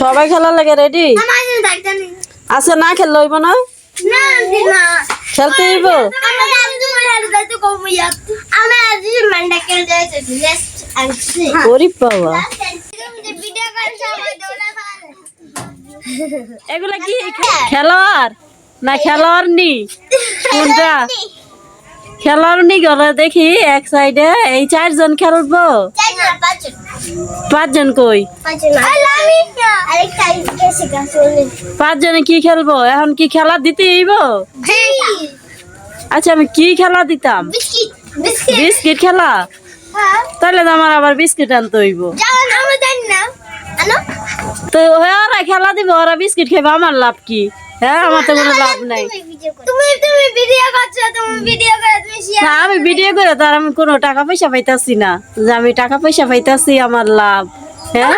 সবাই খেলার লাগে রেডি আচ্ছা না খেললে হইব না? না খেলতে হইব? খেলে দৌড়া এগুলা কি? খেলোয়াড়? না খেলোয়াড় নি। কোনটা? খেলোয়াড় নি গলে দেখি এক সাইডে এই চারজন খেলব। পাঁচজন কই? পাঁচজনে কি খেলব? এখন কি খেলা দিতে হইব? আচ্ছা আমি কি খেলা দিতাম? Biscuit biscuit. বিস্কিট খেলা? হ্যাঁ। তাহলে তো আমার আবার বিস্কিট আনতে হইব। তো ওরা খেলা দিব ওরা বিস্কিট খেবে আমার লাভ কি? হ্যাঁ আমার তো কোনো লাভ নাই। তুমি তুমি ভিডিও করছ তুমি ভিডিও করে তুমি শেয়ার না আমি ভিডিও করে তো আর আমি কোনো টাকা পয়সা পাইতাছি না। যে আমি টাকা পয়সা পাইতাছি আমার লাভ। হ্যাঁ?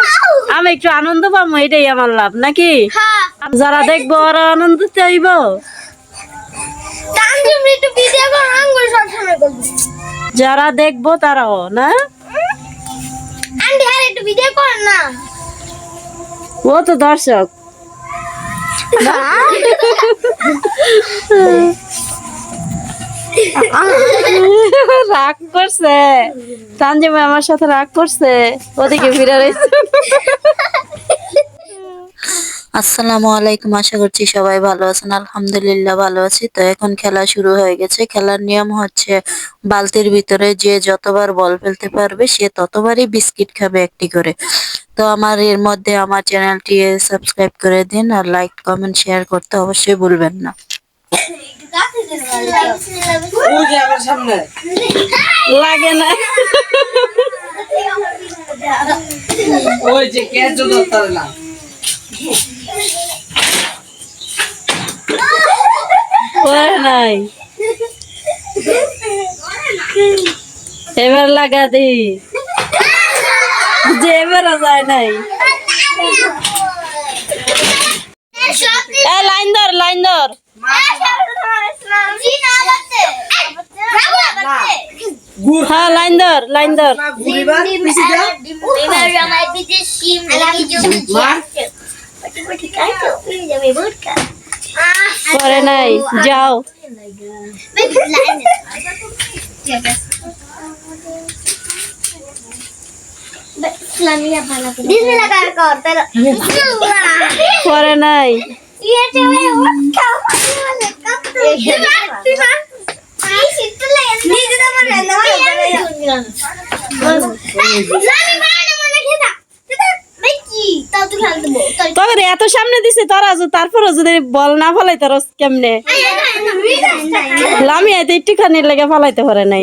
আমি একটু আনন্দ পাবো এটাই আমার লাভ নাকি? হ্যাঁ। যারা দেখব ওরা আনন্দ চাইব যারা দেখব তারাও আর না। ও তো দর্শক। রাগ করছে। তানজিম আমার সাথে রাগ করছে। ওদিকে ফিরে রয়েছে। আসসালামু আলাইকুম, আশা করছি সবাই ভালো আছেন। আলহামদুলিল্লাহ ভালো আছি। তো এখন খেলা শুরু হয়ে গেছে। খেলার নিয়ম হচ্ছে, বালতির ভিতরে যে যতবার বল ফেলতে পারবে, সে ততবারই বিস্কিট খাবে একটি করে। তো আমার এর মধ্যে আমার চ্যানেলটি সাবস্ক্রাইব করে দিন আর লাইক কমেন্ট শেয়ার করতে অবশ্যই ভুলবেন না। লাগে না। ওই যে ক্যাচ ধরতে না। নাই। এবার লাগা দি। যে এবারও যায় নাই এ লাইন ধর লাইন ধর গুড় হ্যাঁ লাইন ধর লাইন ধর না গুড়িবা পিছি দাও মার করে নাই যাও tuh. Tahu. তোর এত সামনে দিছে তোরা তারপরে যদি বল না ফলাই তোর কেমনে? Ayo, ayo, লামি আইতে একটুখানি লেগে ফলাইতে পারে নাই।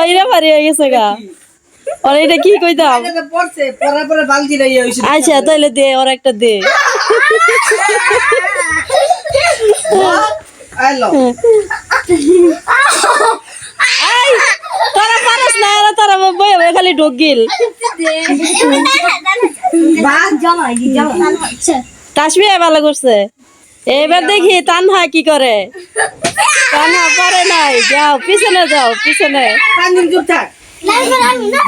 ওইরা পারি হয়ে গেছে গা? ওর এটা কি কইতাম? আচ্ছা তাইলে দে ওর একটা দে। আই তোরা পারস না এরা তোরা বই খালি ঢোকিল ভালো করছে। এবার দেখি তানহা কি করে। তানহা পারে নাই। যাও পিছনে যাও পিছনে। কান্দিন চুপ থাক।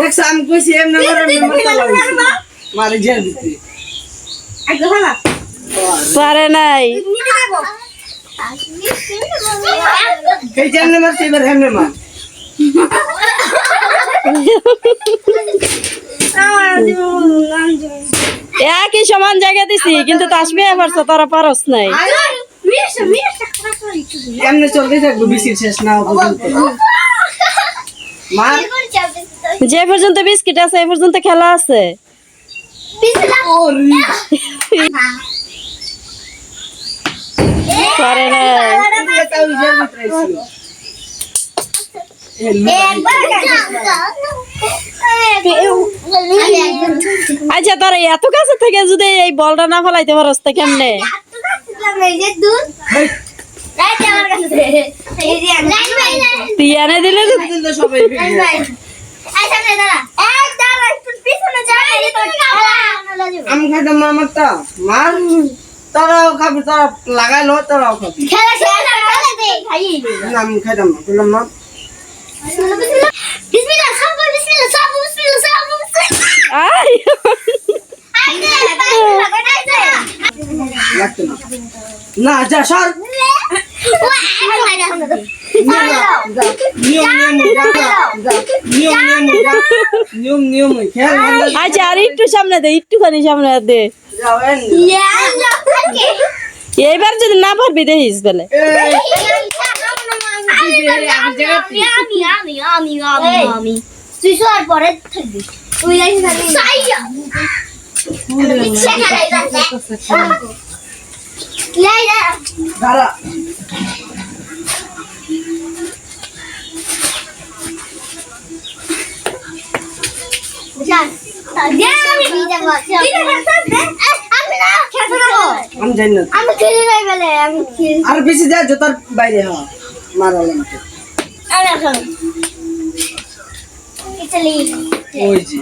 দেখছ আমি কইছি এমনে মারে জেল দিতে। পারে নাই। এই এবার মার। একই সমান জায়গা দিছি কিন্তু তাসবিয়া পারছে তোরা পারস নাই। এমনে চলতে থাকব বিসির শেষ না পর্যন্ত। মার যে পর্যন্ত বিস্কিট আছে এই পর্যন্ত খেলা আছে। আচ্ছা তোর এত কাছে থেকে যদি এই বলটা না ফেলাইতে পারস তা কেমনে? তুই এনে দিলে তো সবাই। আমি খাইতাম না আমারটা মার তোরাও খাবি তোরা লাগাই লো তোরাও খাবি। আমি খাইতাম না বললাম না। না যা সর। আচ্ছা আর একটু সামনে দে, একটুখানি সামনে দে। এইবার যদি না পারবি, দেখিস বেলে পরে থাকবি তুই আমি যাব আমি না খেতে যাব আমি জানি না। আমি খেলে যাই বলে আমি খেলে আর বেশি যা জোতার বাইরে হ মারালাম তো। আমি এখন। ইতালি ওই যে।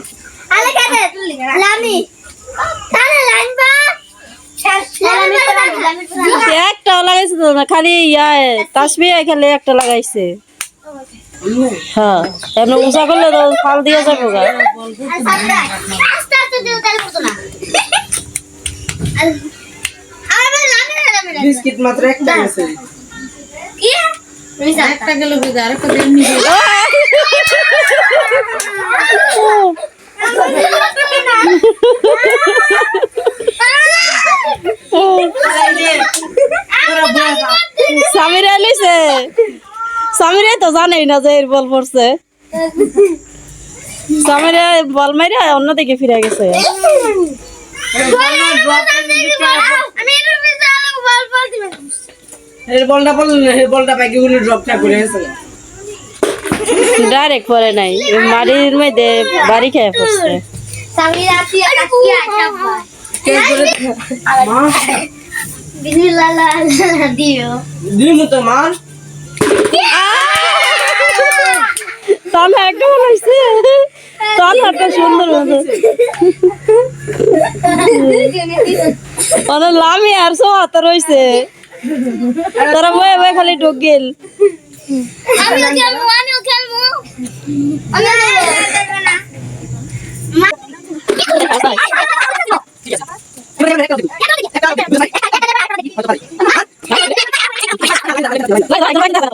আলে কাটে লামি। তাহলে লাইন বা একটাও লাগাইছে তো না খালি ইয়া তাসবি খালি একটা লাগাইছে? হ্যাঁ এমনি উঁচা করলে তো ফাল দিয়ে যাব গা। আস্তে আস্তে দিও। তাহলে মতো না আমার বলে লামি না লামি না বিস্কিট মাত্র একটা আছে কি একটা গেল বুঝা আর কত সামিরা লইছে সামিরা তো জানেই না যে এর বল পড়ছে। সামিরা বল মাইরা অন্যদিকে ফিরে গেছে। ডাইরেক্ট পরে নাই মাটির মধ্যে বাড়ি খেয়ে পড়ছে। তো মার তার একটা সুন্দর মানে লামি আর সব হাতে রয়েছে তারা বয়ে বয়ে খালি ঢুক গেল আমিও খেলব আমিও খেলব আমি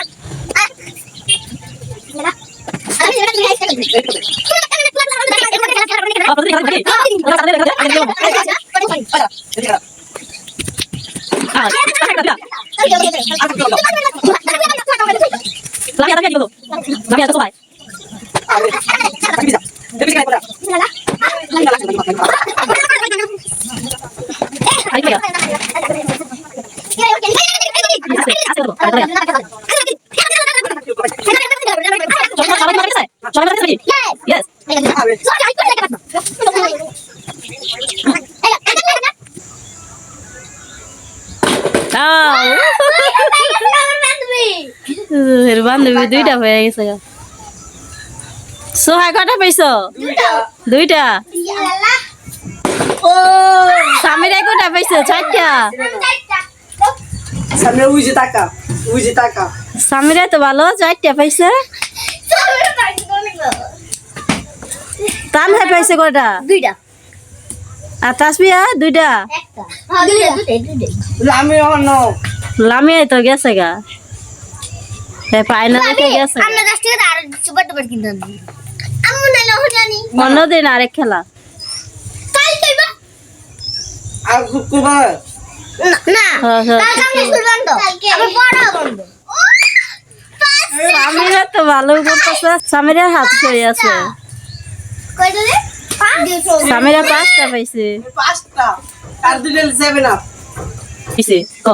Laki atasnya dulu. Laki atas supaya. Tapi bisa. Tapi bisa kayak Ayo ya. Yes. No. এর বান্ধবী দুইটা হয়ে গেছে গা। সোহাই কটা পাইছো? দুইটা। ও সামিরা কটা পাইছো? চারটা। সামনে উইজি টাকা উইজি টাকা। সামিরা তো ভালো চারটা পাইছে? তানহাই পাইছে কটা? দুইটা। আর তাসবিয়া দুইটা? একটা। দুইটা দুইটা দুইটা। আমি অন্য তো গেছে গা। পায়না দেখে গেছে? গা। আমরা দশ টাকা আর সুপার টুপার কিনতাম আমি না লহ জানি। অন্যদিন আরেক খেলা। কাল কইবা আর করবা না হ্যাঁ, হ্যাঁ, কাল আমি স্কুল বন্ধ আমি পড়া বন্ধ সামিরা তো ভালো করতেছে। সামিরার হাত সই আছে। কই দিলে সামিরা পাঁচটা পাইছে। পাঁচটা। আর দুটো সেভেন আপ পিছে ক?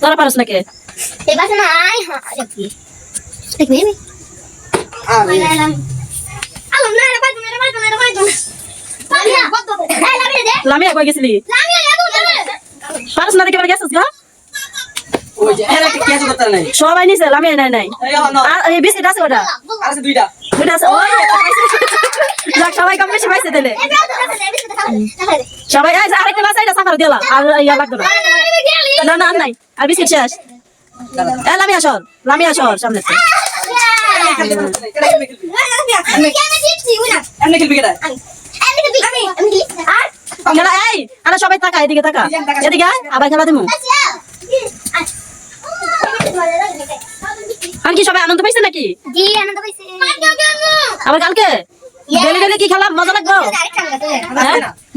তোরা পারস না কে? এই না আই হ্যাঁ দেখি দেখি আমি আলম না রে বাইতো রে বাইতো রে বাইতো লামিয়া কত লামিয়া দে লামিয়া কই গেছিলি লামিয়া পারস না দেখে গেছিস গা সবাই নিছে লামিয়া নাই নাই আর এই বিস্কিট আছে ওটা আর আছে দুইটা ওটা আছে ওই যাক সবাই কম বেশি পাইছে দিলে সবাই আরেকটা আছে এটা সাফার দিলা আর ইয়া লাগবে না না না নাই আর বিস্কিট শেষ সামনে থেকে। খেলা এই আরে সবাই তাকা এদিকে তাকা এদিকে আবার খেলা দিমু। আর কি সবাই আনন্দ পাইছে নাকি? আবার কালকে? ডেলি ডেলি কি খেলা? মজা লাগবে?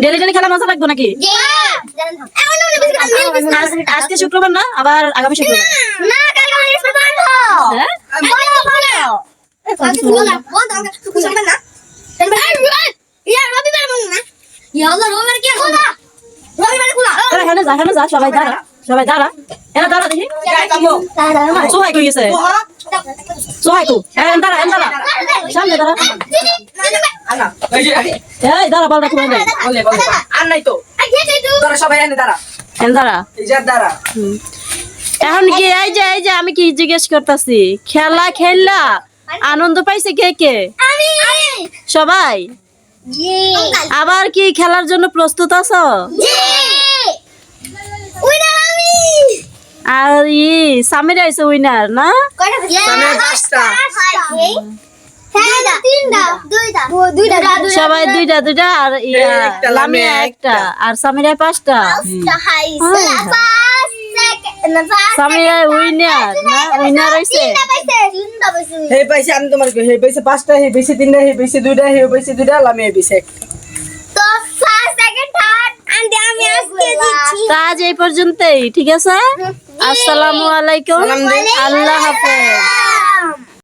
ডেলি ডেলি খেলা মজা লাগবে নাকি? আজকে শুক্রবার না আবার আগামী শুক্রবার। সবাই দাঁড়া। সবাই দাঁড়া। এরা দাঁড়া দেখি। সোহাই কই গেছে? সোহাই কো দাঁড়া দাঁড়া সামনে দাঁড়া। এই দাঁড়া বল রাখো বলে বলে আর নাই তো। তোরা সবাই এনে দাঁড়া। এন দাঁড়া। এই যে দাঁড়া। এখন কি এই যে এই যে আমি কি জিজ্ঞেস করতেছি? খেলা খেললা? আনন্দ পাইছে কে কে? সবাই? আবার কি খেলার জন্য প্রস্তুত আছো? আর ই সামির আইছে উইনার না সবাই দুইটা দুইটা আর ইয়া এই একটা, লামিয়া লামিয়া একটা আর সামিরা পাঁচটা সামিরা উইনার না উইনার হইছে হে পাইছে আমি তোমার হে পাইছে পাঁচটা হে পাইছে তিনটা হে পাইছে দুইটা হে পাইছে দুইটা আমি হে পাইছে একটা আমি আজকে দিচ্ছি। আজ এই পর্যন্তই ঠিক আছে? আসসালামু আলাইকুম। আল্লাহ হাফেজ।